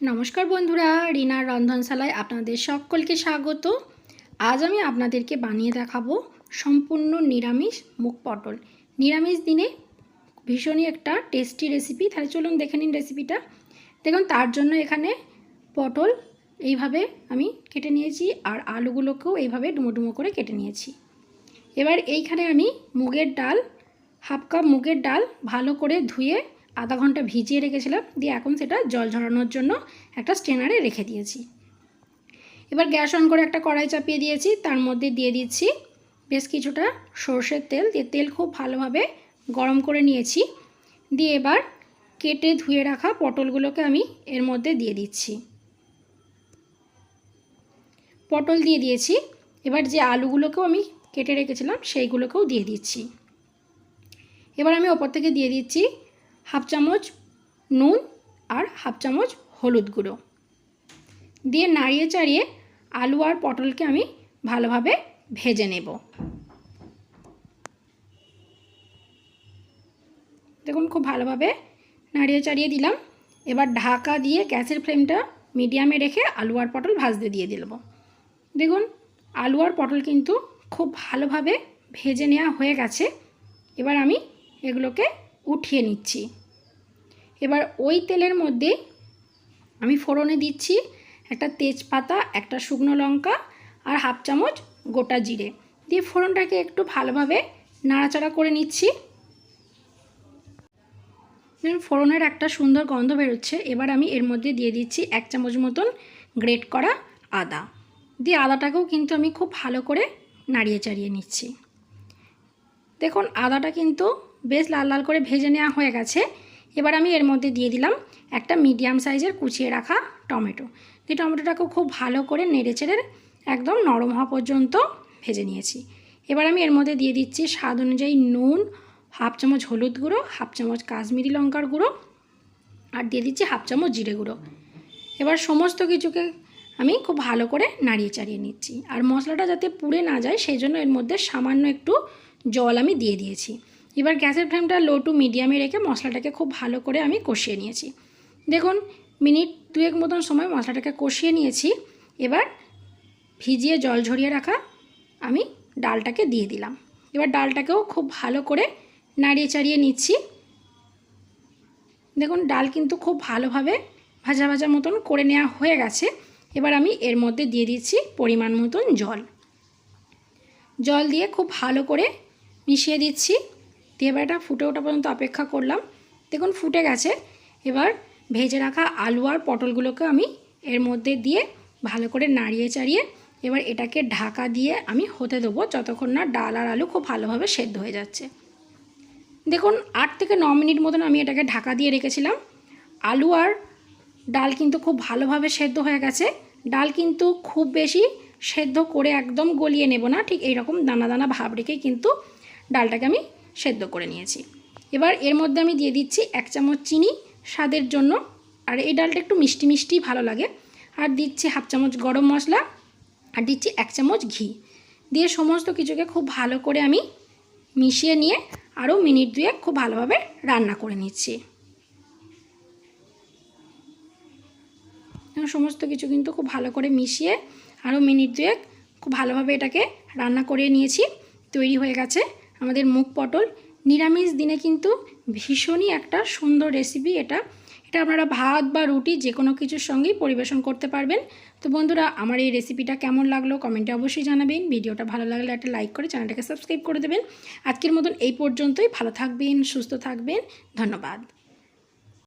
নমস্কার বন্ধুরা, রিনার রন্ধনশালায় আপনাদের সকলকে স্বাগত। আজ আমি আপনাদেরকে বানিয়ে দেখাবো সম্পূর্ণ নিরামিষ মুখ পটল। নিরামিষ দিনে ভীষণই একটা টেস্টি রেসিপি তাহলে চলুন দেখে নিন রেসিপিটা দেখুন, তার জন্য এখানে পটল এইভাবে আমি কেটে নিয়েছি আর আলুগুলোকেও এইভাবে ডুমো ডুমো করে কেটে নিয়েছি। এবার এইখানে আমি মুগের ডাল, হাফ কাপ মুগের ডাল ভালো করে ধুয়ে আধা ঘণ্টা ভিজিয়ে রেখেছিলাম, দিয়ে এখন সেটা জল ঝরানোর জন্য একটা স্টেনারে রেখে দিয়েছি। এবার গ্যাস অন করে একটা কড়াই চাপিয়ে দিয়েছি, তার মধ্যে দিয়ে দিচ্ছি বেশ কিছুটা সর্ষের তেল, দিয়ে তেল খুব ভালোভাবে গরম করে নিয়েছি। দিয়ে এবার কেটে ধুয়ে রাখা পটলগুলোকে আমি এর মধ্যে দিয়ে দিচ্ছি। পটল দিয়ে দিয়েছি, এবার যে আলুগুলোকেও আমি কেটে রেখেছিলাম, সেইগুলোকেও দিয়ে দিচ্ছি। এবার আমি ওপর থেকে দিয়ে দিচ্ছি হাফ চামচ নুন আর হাফ চামচ হলুদ গুঁড়ো। দিয়ে নাড়িয়ে চাড়িয়ে আলু আর পটলকে আমি ভালোভাবে ভেজে নেব। দেখুন, খুব ভালোভাবে নাড়িয়ে চাড়িয়ে দিলাম। এবার ঢাকা দিয়ে গ্যাসের ফ্লেমটা মিডিয়ামে রেখে আলু আর পটল ভাজতে দিয়ে দিলব দেখুন, আলু আর পটল কিন্তু খুব ভালোভাবে ভেজে নেওয়া হয়ে গেছে। এবার আমি এগুলোকে উঠিয়ে নিচ্ছি। এবার ওই তেলের মধ্যে আমি ফোড়নে দিচ্ছি একটা তেজপাতা, একটা শুকনো লঙ্কা আর হাফ চামচ গোটা জিরে। দিয়ে ফোড়নটাকে একটু ভালোভাবে নাড়াচাড়া করে নিচ্ছি। ফোড়নের একটা সুন্দর গন্ধ বেরোচ্ছে। এবার আমি এর মধ্যে দিয়ে দিচ্ছি এক চামচ মতন গ্রেট করা আদা। দিয়ে আদাটাকেও কিন্তু আমি খুব ভালো করে নাড়িয়ে চাড়িয়ে নিচ্ছি। দেখুন, আদাটা কিন্তু বেশ লাল লাল করে ভেজে নেওয়া হয়ে গেছে। এবার আমি এর মধ্যে দিয়ে দিলাম একটা মিডিয়াম সাইজের কুচিয়ে রাখা টমেটো। দিয়ে টমেটোটাকেও খুব ভালো করে নেড়ে চেড়ে একদম নরম হওয়া পর্যন্ত ভেজে নিয়েছি। এবার আমি এর মধ্যে দিয়ে দিচ্ছি স্বাদ অনুযায়ী নুন, হাফ চামচ হলুদ গুঁড়ো, হাফ চামচ কাশ্মীরি লঙ্কার গুঁড়ো আর দিয়ে দিচ্ছি হাফ চামচ জিরে গুঁড়ো। এবার সমস্ত কিছুকে আমি খুব ভালো করে নাড়িয়ে চাড়িয়ে নিচ্ছি। আর মশলাটা যাতে পুড়ে না যায়, সেই জন্য এর মধ্যে সামান্য একটু জল আমি দিয়ে দিয়েছি। এবার গ্যাসের ফ্লেমটা লো টু মিডিয়ামে রেখে মশলাটাকে খুব ভালো করে আমি কষিয়ে নিয়েছি। দেখুন, মিনিট দুয়েক মতন সময় মশলাটাকে কষিয়ে নিয়েছি। এবার ভিজিয়ে জল ঝরিয়ে রাখা আমি ডালটাকে দিয়ে দিলাম। এবার ডালটাকেও খুব ভালো করে নাড়িয়ে চাড়িয়ে নিচ্ছি। দেখুন, ডাল কিন্তু খুব ভালোভাবে ভাজা ভাজা মতন করে নেওয়া হয়ে গেছে। এবার আমি এর মধ্যে দিয়ে দিচ্ছি পরিমাণ মতন জল। জল দিয়ে খুব ভালো করে মিশিয়ে দিচ্ছি। দিয়ে এবার এটা ফুটে ওঠা পর্যন্ত অপেক্ষা করলাম। দেখুন, ফুটে গেছে। এবার ভেজে রাখা আলু আর পটলগুলোকে আমি এর মধ্যে দিয়ে ভালো করে নাড়িয়ে চাড়িয়ে এবার এটাকে ঢাকা দিয়ে আমি হতে দেবো যতক্ষণ না ডাল আর আলু খুব ভালোভাবে সেদ্ধ হয়ে যাচ্ছে। দেখুন, আট থেকে ন মিনিট মতন আমি এটাকে ঢাকা দিয়ে রেখেছিলাম। আলু আর ডাল কিন্তু খুব ভালোভাবে সেদ্ধ হয়ে গেছে। ডাল কিন্তু খুব বেশি সেদ্ধ করে একদম গলিয়ে নেব না। ঠিক এইরকম দানা দানা ভাব রেখেই কিন্তু ডালটাকে আমি সেদ্ধ করে নিয়েছি। এবার এর মধ্যে আমি দিয়ে দিচ্ছি এক চামচ চিনি স্বাদের জন্য। আর এই ডালটা একটু মিষ্টি মিষ্টি ভালো লাগে। আর দিচ্ছি হাফ চামচ গরম মশলা। আর দিচ্ছি এক চামচ ঘি। দিয়ে সমস্ত কিছুকে খুব ভালো করে আমি মিশিয়ে নিয়ে আরও মিনিট দুয়েক খুব ভালোভাবে রান্না করে নিচ্ছি। সমস্ত কিছু কিন্তু খুব ভালো করে মিশিয়ে আরও মিনিট দুয়েক খুব ভালোভাবে এটাকে রান্না করে নিয়েছি। তৈরি হয়ে গেছে। আমাদের মুখ পটল। নিরামিষ দিনে কিন্তু ভীষণই একটা সুন্দর রেসিপি এটা। এটা আপনারা ভাত বা রুটি যে কোনো কিছুর সঙ্গেই পরিবেশন করতে পারবেন। তো বন্ধুরা, আমার এই রেসিপিটা কেমন লাগল কমেন্টে অবশ্যই জানাবেন। ভিডিওটা ভালো লাগলে একটা লাইক করে চ্যানেলটাকে সাবস্ক্রাইব করে দেবেন। আজকের মতন এই পর্যন্তই। ভালো থাকবেন, সুস্থ থাকবেন। ধন্যবাদ।